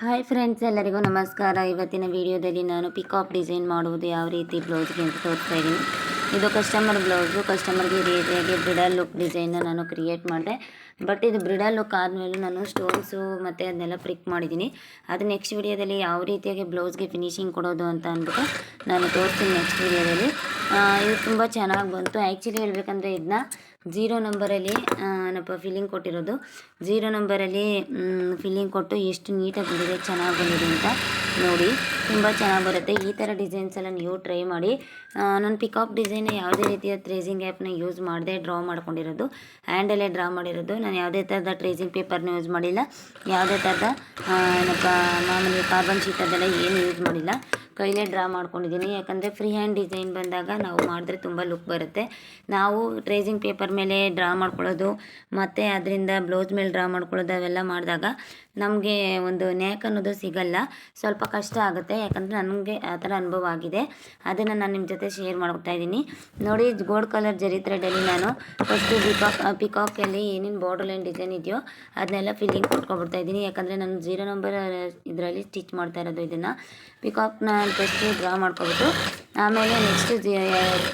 Hi friends, ಎಲ್ಲರಿಗೂ ನಮಸ್ಕಾರ. ಇವತ್ತಿನ ವಿಡಿಯೋದಲ್ಲಿ ನಾನು ಪಿಕಾಪ್ ಡಿಸೈನ್ ಮಾಡುವುದು ಯಾವ ರೀತಿ ಬ್ಲೌಸ್ಗೆ ಅಂತ ತೋರಿಸ್ತಾ ಇದ್ದೀನಿ. ಇದು ಕಸ್ಟಮರ್ ಬ್ಲೌಸು ಕಸ್ಟಮರ್ಗೆ ರೀತಿಯಾಗಿ ಬ್ರಿಡಲ್ ಲುಕ್ ಡಿಸೈನ್ನ ನಾನು ಕ್ರಿಯೇಟ್ ಮಾಡಿದೆ. ಬಟ್ ಇದು ಬ್ರಿಡಲ್ ಲುಕ್ ಆದಮೇಲೆ ನಾನು ಸ್ಟೋನ್ಸು ಮತ್ತು ಅದನ್ನೆಲ್ಲ ಪ್ರಿಕ್ ಮಾಡಿದ್ದೀನಿ. ಅದು ನೆಕ್ಸ್ಟ್ ವಿಡಿಯೋದಲ್ಲಿ ಯಾವ ರೀತಿಯಾಗಿ ಬ್ಲೌಸ್ಗೆ ಫಿನಿಶಿಂಗ್ ಕೊಡೋದು ಅಂತ ಅಂದ್ಬಿಟ್ಟು ನಾನು ತೋರಿಸ್ತೀನಿ ನೆಕ್ಸ್ಟ್ ವಿಡಿಯೋದಲ್ಲಿ. ಇದು ತುಂಬ ಚೆನ್ನಾಗಿ ಬಂತು. ಆ್ಯಕ್ಚುಲಿ ಹೇಳಬೇಕಂದ್ರೆ ಇದನ್ನ ಜೀರೋ ನಂಬರಲ್ಲಿ ಏನಪ್ಪ ಫಿಲ್ಲಿಂಗ್ ಕೊಟ್ಟಿರೋದು? ಜೀರೋ ನಂಬರಲ್ಲಿ ಫಿಲ್ಲಿಂಗ್ ಕೊಟ್ಟು ಎಷ್ಟು ನೀಟಾಗಿ ಬಂದಿದೆ, ಚೆನ್ನಾಗಿ ಬಂದಿದೆ ಅಂತ ನೋಡಿ. ತುಂಬ ಚೆನ್ನಾಗಿ ಬರುತ್ತೆ. ಈ ಥರ ಡಿಸೈನ್ಸ್ ಎಲ್ಲ ನೀವು ಟ್ರೈ ಮಾಡಿ. ನಾನು ಪಿಕಾಪ್ ಡಿಸೈನ್ ಯಾವುದೇ ರೀತಿಯ ಟ್ರೇಸಿಂಗ್ ಆ್ಯಪ್ನ ಯೂಸ್ ಮಾಡದೆ ಡ್ರಾ ಮಾಡ್ಕೊಂಡಿರೋದು. ಹ್ಯಾಂಡಲ್ಲೇ ಡ್ರಾ ಮಾಡಿರೋದು. ನಾನು ಯಾವುದೇ ಥರದ ಟ್ರೇಸಿಂಗ್ ಪೇಪರ್ನ ಯೂಸ್ ಮಾಡಿಲ್ಲ. ಯಾವುದೇ ಥರದ ಏನಪ್ಪ, ಮಾಮೂಲಿ ಕಾರ್ಬನ್ ಶೀಟ್ ಅದೆಲ್ಲ ಏನು ಯೂಸ್ ಮಾಡಿಲ್ಲ. ಕೈಲೇ ಡ್ರಾ ಮಾಡ್ಕೊಂಡಿದ್ದೀನಿ. ಯಾಕಂದರೆ ಫ್ರೀ ಹ್ಯಾಂಡ್ ಡಿಸೈನ್ ಬಂದಾಗ ನಾವು ಮಾಡಿದ್ರೆ ತುಂಬ ಲುಕ್ ಬರುತ್ತೆ. ನಾವು ಟ್ರೇಸಿಂಗ್ ಪೇಪರ್ ಮೇಲೆ ಡ್ರಾ ಮಾಡ್ಕೊಳ್ಳೋದು, ಮತ್ತು ಅದರಿಂದ ಬ್ಲೌಸ್ ಮೇಲೆ ಡ್ರಾ ಮಾಡ್ಕೊಳ್ಳೋದು, ಅವೆಲ್ಲ ಮಾಡಿದಾಗ ನಮಗೆ ಒಂದು ನ್ಯಾಕ್ ಅನ್ನೋದು ಸಿಗಲ್ಲ. ಸ್ವಲ್ಪ ಕಷ್ಟ ಆಗುತ್ತೆ. ಯಾಕಂದರೆ ನನಗೆ ಆ ಥರ ಅನುಭವ ಆಗಿದೆ. ಅದನ್ನು ನಾನು ನಿಮ್ಮ ಜೊತೆ ಶೇರ್ ಮಾಡ್ತಾ ಇದ್ದೀನಿ. ನೋಡಿ ಗೋಲ್ಡ್ ಕಲರ್ ಜರಿ ಥ್ರೆಡಲ್ಲಿ ನಾನು ಫಸ್ಟು ಪಿಕಾಕ್ ಪಿಕಾಕಲ್ಲಿ ಏನೇನು ಬಾರ್ಡರ್ ಲೈನ್ ಡಿಸೈನ್ ಇದೆಯೋ ಅದನ್ನೆಲ್ಲ ಫಿಲ್ಲಿಂಗ್ ಕೊಟ್ಕೊಬಿಡ್ತಾ ಇದ್ದೀನಿ. ಯಾಕಂದರೆ ನಾನು ಜೀರೋ ನಂಬರ್ ಇದರಲ್ಲಿ ಸ್ಟಿಚ್ ಮಾಡ್ತಾ ಇರೋದು ಇದನ್ನು. ಪಿಕಾಕ್ನ ಫಸ್ಟು ಡ್ರಾ ಮಾಡ್ಕೊಬಿಟ್ಟು ಆಮೇಲೆ ನೆಕ್ಸ್ಟ್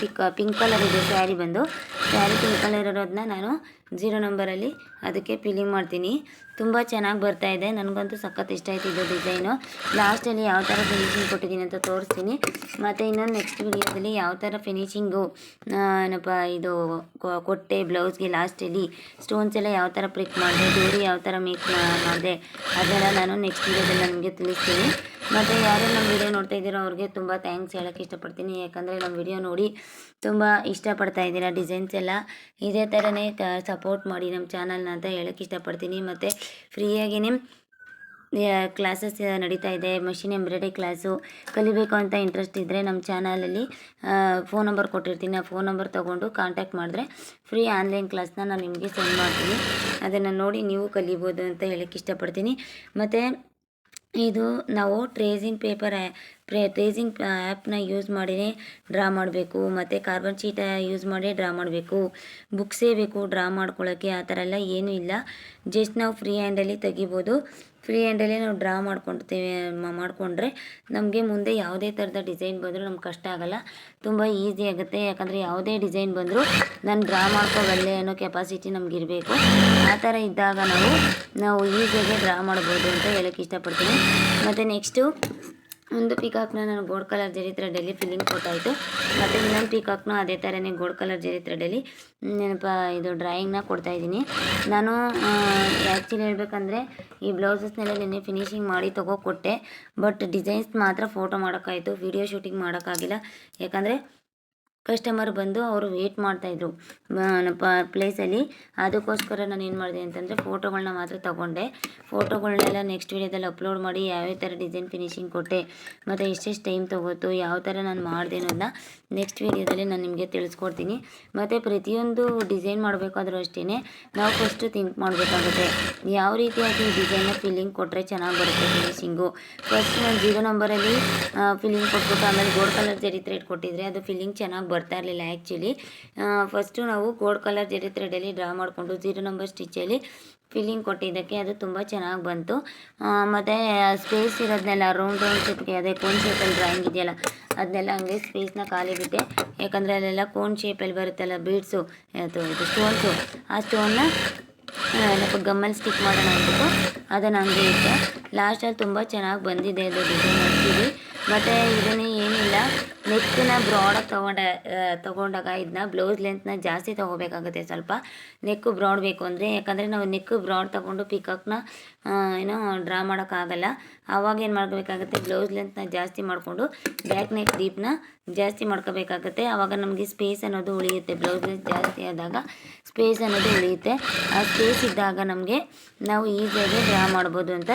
ಪಿಕ್ ಪಿಂಕ್ ಕಲರ್ ಇದೆ ಸ್ಯಾರಿ ಬಂದು. ಸ್ಯಾರಿ ಪಿಂಕ್ ಕಲರ್ ಇರೋದನ್ನ ನಾನು ಜೀರೋ ನಂಬರಲ್ಲಿ ಅದಕ್ಕೆ ಫಿಲ್ಲಿಂಗ್ ಮಾಡ್ತೀನಿ. ತುಂಬ ಚೆನ್ನಾಗಿ ಬರ್ತಾ ಇದೆ. ನನಗಂತೂ ಸಖತ್ ಇಷ್ಟ ಆಯಿತು ಇದು ಡಿಸೈನು. ಲಾಸ್ಟಲ್ಲಿ ಯಾವ ಥರ ಫಿನಿಷಿಂಗ್ ಕೊಟ್ಟಿದ್ದೀನಿ ಅಂತ ತೋರಿಸ್ತೀನಿ. ಮತ್ತು ಇನ್ನೊಂದು ನೆಕ್ಸ್ಟ್ ವಿಡಿಯೋದಲ್ಲಿ ಯಾವ ಥರ ಫಿನಿಷಿಂಗು ಏನಪ್ಪ, ಇದು ಕೊಟ್ಟೆ, ಬ್ಲೌಸ್ಗೆ ಲಾಸ್ಟಲ್ಲಿ ಸ್ಟೋನ್ಸ್ ಎಲ್ಲ ಯಾವ ಥರ ಪ್ರಿಕ್ ಮಾಡಿದೆ ಡೋರಿ ಯಾವ ಥರ ಮೇಕ್ ಮಾಡಿದೆ ಅದೆಲ್ಲ ನಾನು ನೆಕ್ಸ್ಟ್ ವಿಡಿಯೋದಲ್ಲಿ ನನಗೆ ತಿಳಿಸ್ತೀನಿ. ಮತ್ತು ಯಾರು ನಮ್ಮ ವಿಡಿಯೋ ನೋಡ್ತಾ ಇದ್ದೀರೋ ಅವ್ರಿಗೆ ತುಂಬ ಥ್ಯಾಂಕ್ಸ್ ಹೇಳೋಕ್ಕೆ ಇಷ್ಟಪಡ್ತೀನಿ. ಯಾಕಂದರೆ ನಮ್ಮ ವಿಡಿಯೋ ನೋಡಿ ತುಂಬ ಇಷ್ಟಪಡ್ತಾ ಇದ್ದೀರಾ ಡಿಸೈನ್ಸ್ ಎಲ್ಲ. ಇದೇ ಥರನೇ ಸಪೋರ್ಟ್ ಮಾಡಿ ನಮ್ಮ ಚಾನಲ್ನ ಅಂತ ಹೇಳೋಕ್ಕೆ ಇಷ್ಟಪಡ್ತೀನಿ. ಮತ್ತು ಫ್ರೀಯಾಗಿಯೇ ಕ್ಲಾಸಸ್ ನಡೀತಾ ಇದೆ. ಮಷಿನ್ ಎಂಬ್ರಾಯ್ಡ್ರಿ ಕ್ಲಾಸು ಕಲಿಬೇಕು ಅಂತ ಇಂಟ್ರೆಸ್ಟ್ ಇದ್ದರೆ ನಮ್ಮ ಚಾನಲಲ್ಲಿ ಫೋನ್ ನಂಬರ್ ಕೊಟ್ಟಿರ್ತೀನಿ. ಆ ಫೋನ್ ನಂಬರ್ ತೊಗೊಂಡು ಕಾಂಟ್ಯಾಕ್ಟ್ ಮಾಡಿದ್ರೆ ಫ್ರೀ ಆನ್ಲೈನ್ ಕ್ಲಾಸ್ನ ನಾನು ನಿಮಗೆ ಸೆಂಡ್ ಮಾಡ್ತೀನಿ. ಅದನ್ನು ನೋಡಿ ನೀವು ಕಲಿಬೋದು ಅಂತ ಹೇಳೋಕ್ಕೆ ಇಷ್ಟಪಡ್ತೀನಿ. ಮತ್ತು ಇದು ನಾವು ಟ್ರೇಸಿಂಗ್ ಪೇಪರ್, ಪ್ರೇ, ಟ್ರೇಸಿಂಗ್ ಆ್ಯಪ್ನ ಯೂಸ್ ಮಾಡಿನೇ ಡ್ರಾ ಮಾಡಬೇಕು. ಮತ್ತು ಕಾರ್ಬನ್ ಶೀಟ ಯೂಸ್ ಮಾಡಿ ಡ್ರಾ ಮಾಡಬೇಕು. ಬುಕ್ಸೇ ಬೇಕು, ಡ್ರಾ ಮಾಡ್ಕೊಳ್ಳೋಕ್ಕೆ ಆ ಥರ ಎಲ್ಲ ಏನೂ ಇಲ್ಲ. ಜಸ್ಟ್ ನಾವು ಫ್ರೀ ಹ್ಯಾಂಡಲ್ಲಿ ತೆಗಿಬೋದು. ಫ್ರೀ ಹ್ಯಾಂಡಲ್ಲೇ ನಾವು ಡ್ರಾ ಮಾಡ್ಕೊಳ್ತೇವೆ ಮಾಡಿಕೊಂಡ್ರೆ ನಮಗೆ ಮುಂದೆ ಯಾವುದೇ ಥರದ ಡಿಸೈನ್ ಬಂದರೂ ನಮ್ಗೆ ಕಷ್ಟ ಆಗೋಲ್ಲ. ತುಂಬ ಈಸಿ ಆಗುತ್ತೆ. ಯಾಕಂದರೆ ಯಾವುದೇ ಡಿಸೈನ್ ಬಂದರೂ ನಾನು ಡ್ರಾ ಮಾಡ್ಕೋಬಲ್ಲೆ ಅನ್ನೋ ಕೆಪಾಸಿಟಿ ನಮ್ಗೆ ಇರಬೇಕು. ಆ ಥರ ಇದ್ದಾಗ ನಾವು ನಾವು ಈಸಿಯಾಗಿ ಡ್ರಾ ಮಾಡ್ಬೋದು ಅಂತ ಹೇಳೋಕ್ಕೆ ಇಷ್ಟಪಡ್ತೀನಿ. ಮತ್ತು ನೆಕ್ಸ್ಟು ಒಂದು ಪಿಕಾಕ್ನ ನಾನು ಗೋಲ್ಡ್ ಕಲರ್ ಜರಿ ಥ್ರೆಡಲ್ಲಿ ಫಿಲ್ಲಿಂಗ್ ಕೊಟ್ಟಾಯಿತು. ಮತ್ತು ಇನ್ನೊಂದು ಪಿಕಾಕ್ನ ಅದೇ ಥರನೇ ಗೋಲ್ಡ್ ಕಲರ್ ಜರಿ ಥ್ರೆಡಲ್ಲಿ ನೆನಪ ಇದು ಡ್ರಾಯಿಂಗ್ನ ಕೊಡ್ತಾಯಿದ್ದೀನಿ ನಾನು ಆ್ಯಕ್ಚುಲಿ ಹೇಳಬೇಕಂದ್ರೆ ಈ ಬ್ಲೌಸಸ್ನೆಲ್ಲ ನಿನ್ನೆ ಫಿನಿಶಿಂಗ್ ಮಾಡಿ ತೊಗೋ ಕೊಟ್ಟೆ ಬಟ್ ಡಿಸೈನ್ಸ್ ಮಾತ್ರ ಫೋಟೋ ಮಾಡೋಕ್ಕಾಯಿತು ವೀಡಿಯೋ ಶೂಟಿಂಗ್ ಮಾಡೋಕ್ಕಾಗಿಲ್ಲ. ಯಾಕಂದರೆ ಕಸ್ಟಮರ್ ಬಂದು ಅವರು ವೇಟ್ ಮಾಡ್ತಾಯಿದ್ರು ಪ, ಪ್ಲೇಸಲ್ಲಿ. ಅದಕ್ಕೋಸ್ಕರ ನಾನು ಏನು ಮಾಡಿದೆ ಅಂತಂದರೆ ಫೋಟೋಗಳನ್ನ ಮಾತ್ರ ತೊಗೊಂಡೆ. ಫೋಟೋಗಳನ್ನೆಲ್ಲ ನೆಕ್ಸ್ಟ್ ವೀಡಿಯೋದಲ್ಲಿ ಅಪ್ಲೋಡ್ ಮಾಡಿ ಯಾವ್ಯಾವ ಥರ ಡಿಸೈನ್ ಫಿನಿಶಿಂಗ್ ಕೊಟ್ಟೆ, ಮತ್ತು ಎಷ್ಟೆಷ್ಟು ಟೈಮ್ ತೊಗೋತು, ಯಾವ ಥರ ನಾನು ಮಾಡಿದೆ ಅನ್ನೋದನ್ನ ನೆಕ್ಸ್ಟ್ ವೀಡಿಯೋದಲ್ಲಿ ನಾನು ನಿಮಗೆ ತಿಳಿಸ್ಕೊಡ್ತೀನಿ. ಮತ್ತು ಪ್ರತಿಯೊಂದು ಡಿಸೈನ್ ಮಾಡಬೇಕಾದ್ರೂ ಅಷ್ಟೇ ನಾವು ಫಸ್ಟು ಥಿಂಕ್ ಮಾಡಬೇಕಾಗುತ್ತೆ. ಯಾವ ರೀತಿಯಾಗಿ ಡಿಸೈನ್ನ ಫಿಲ್ಲಿಂಗ್ ಕೊಟ್ಟರೆ ಚೆನ್ನಾಗಿ ಬರುತ್ತೆ ಫಿನಿಶಿಂಗು? ಫಸ್ಟ್ ನಾನು ಜೀರೋ ನಂಬರಲ್ಲಿ ಫಿಲ್ಲಿಂಗ್ ಕೊಟ್ಬಿಟ್ಟು ಆಮೇಲೆ ಗೋಲ್ಡ್ ಕಲರ್ ಜರಿ ಥ್ರೆಡ್ ಕೊಟ್ಟಿದ್ರೆ ಅದು ಫಿಲ್ಲಿಂಗ್ ಚೆನ್ನಾಗಿ ಬರ್ತಾ ಇರಲಿಲ್ಲ ಆ್ಯಕ್ಚುಲಿ ಫಸ್ಟು ನಾವು ಗೋಲ್ಡ್ ಕಲರ್ ಜರಿ ಥ್ರೆಡಲ್ಲಿ ಡ್ರಾ ಮಾಡಿಕೊಂಡು ಜೀರೋ ನಂಬರ್ ಸ್ಟಿಚ್ಚಲ್ಲಿ ಫಿಲ್ಲಿಂಗ್ ಕೊಟ್ಟಿದ್ದಕ್ಕೆ ಅದು ತುಂಬ ಚೆನ್ನಾಗಿ ಬಂತು. ಮತ್ತು ಸ್ಪೇಸ್ ಇರೋದನ್ನೆಲ್ಲ ರೌಂಡ್ ರೌಂಡ್ ಶೇಪ್ಗೆ ಅದೇ ಕೋನ್ ಶೇಪಲ್ಲಿ ಡ್ರಾಯಿಂಗ್ ಇದೆಯಲ್ಲ ಅದನ್ನೆಲ್ಲ ಹಂಗೆ ಸ್ಪೇಸ್ನ ಖಾಲಿ ಬಿಟ್ಟೆ. ಯಾಕಂದರೆ ಅಲ್ಲೆಲ್ಲ ಕೋನ್ ಶೇಪಲ್ಲಿ ಬರುತ್ತಲ್ಲ ಬೀಡ್ಸು ಅದು ಇದು ಸ್ಟೋನ್ಸು ಆ ಸ್ಟೋನ್ನ ಏನಪ್ಪ, ಗಮ್ಮಲ್ಲಿ ಸ್ಟಿಕ್ ಮಾಡೋಣ ಅಂದ್ಬಿಟ್ಟು ಅದನ್ನು ಹಂಗೆ ಇಟ್ಟೆ. ಲಾಸ್ಟಲ್ಲಿ ತುಂಬ ಚೆನ್ನಾಗಿ ಬಂದಿದೆ ಅದು ಡಿಸೈನ್ ಮತ್ತು ಇದನ್ನೇ ನೆಕ್ಕನ್ನ ಬ್ರಾಡಾಗಿ ತೊಗೊಂಡ ತೊಗೊಂಡಾಗ ಇದನ್ನ ಬ್ಲೌಸ್ ಲೆಂತ್ನ ಜಾಸ್ತಿ ತೊಗೋಬೇಕಾಗುತ್ತೆ. ಸ್ವಲ್ಪ ನೆಕ್ಕು ಬ್ರಾಡ್ ಬೇಕು ಅಂದರೆ, ಯಾಕಂದರೆ ನಾವು ನೆಕ್ಕು ಬ್ರಾಡ್ ತೊಗೊಂಡು ಪಿಕಾಕ್ನ ಏನೋ ಡ್ರಾ ಮಾಡೋಕ್ಕಾಗಲ್ಲ. ಆವಾಗ ಏನು ಮಾಡ್ಕೋಬೇಕಾಗುತ್ತೆ ಬ್ಲೌಸ್ ಲೆಂತ್ನ ಜಾಸ್ತಿ ಮಾಡಿಕೊಂಡು ಬ್ಯಾಕ್ ನೆಕ್ ಡೀಪ್ನ ಜಾಸ್ತಿ ಮಾಡ್ಕೋಬೇಕಾಗುತ್ತೆ. ಆವಾಗ ನಮಗೆ ಸ್ಪೇಸ್ ಅನ್ನೋದು ಉಳಿಯುತ್ತೆ. ಬ್ಲೌಸ್ ಲೆಂತ್ ಜಾಸ್ತಿ ಆದಾಗ ಸ್ಪೇಸ್ ಅನ್ನೋದು ಉಳಿಯುತ್ತೆ. ಆ ಸ್ಪೇಸ್ ಇದ್ದಾಗ ನಮಗೆ ನಾವು ಈಸಿಯಾಗಿ ಡ್ರಾ ಮಾಡ್ಬೋದು ಅಂತ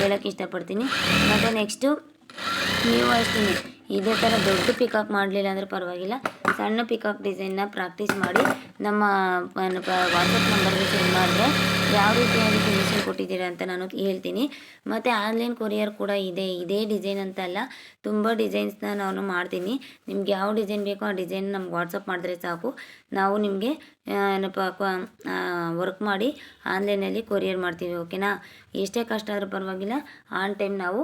ಹೇಳೋಕ್ಕೆ ಇಷ್ಟಪಡ್ತೀನಿ. ಮತ್ತು ನೆಕ್ಸ್ಟು ನೀವು ಅಷ್ಟೇ ಇದೇ ಥರ ದೊಡ್ಡ ಪಿಕಪ್ ಮಾಡಲಿಲ್ಲ ಅಂದರೆ ಪರವಾಗಿಲ್ಲ. ಸಣ್ಣ ಪಿಕಪ್ ಡಿಸೈನ್ನ ಪ್ರಾಕ್ಟೀಸ್ ಮಾಡಿ ನಮ್ಮ ವಾಟ್ಸಪ್ ನಂಬರ್ಗೆ ಸೆಂಡ್ ಮಾಡಿದ್ರೆ ಯಾವ ರೀತಿಯಾಗಿ ಫಿನಿಶಿಂಗ್ ಕೊಟ್ಟಿದ್ದೀರಾ ಅಂತ ನಾನು ಹೇಳ್ತೀನಿ. ಮತ್ತು ಆನ್ಲೈನ್ ಕೊರಿಯರ್ ಕೂಡ ಇದೆ. ಇದೇ ಡಿಸೈನ್ ಅಂತ ಅಲ್ಲ, ತುಂಬ ಡಿಸೈನ್ಸ್ನ ನಾನು ಮಾಡ್ತೀನಿ. ನಿಮ್ಗೆ ಯಾವ ಡಿಸೈನ್ ಬೇಕೋ ಆ ಡಿಸೈನ್ ನಮ್ಗೆ ವಾಟ್ಸಪ್ ಮಾಡಿದ್ರೆ ಸಾಕು. ನಾವು ನಿಮಗೆ ಏನಪ್ಪ ವರ್ಕ್ ಮಾಡಿ ಆನ್ಲೈನಲ್ಲಿ ಕೊರಿಯರ್ ಮಾಡ್ತೀವಿ ಓಕೆನಾ ಎಷ್ಟೇ ಕಷ್ಟ ಆದರೂ ಪರವಾಗಿಲ್ಲ. ಆನ್ ಟೈಮ್ ನಾವು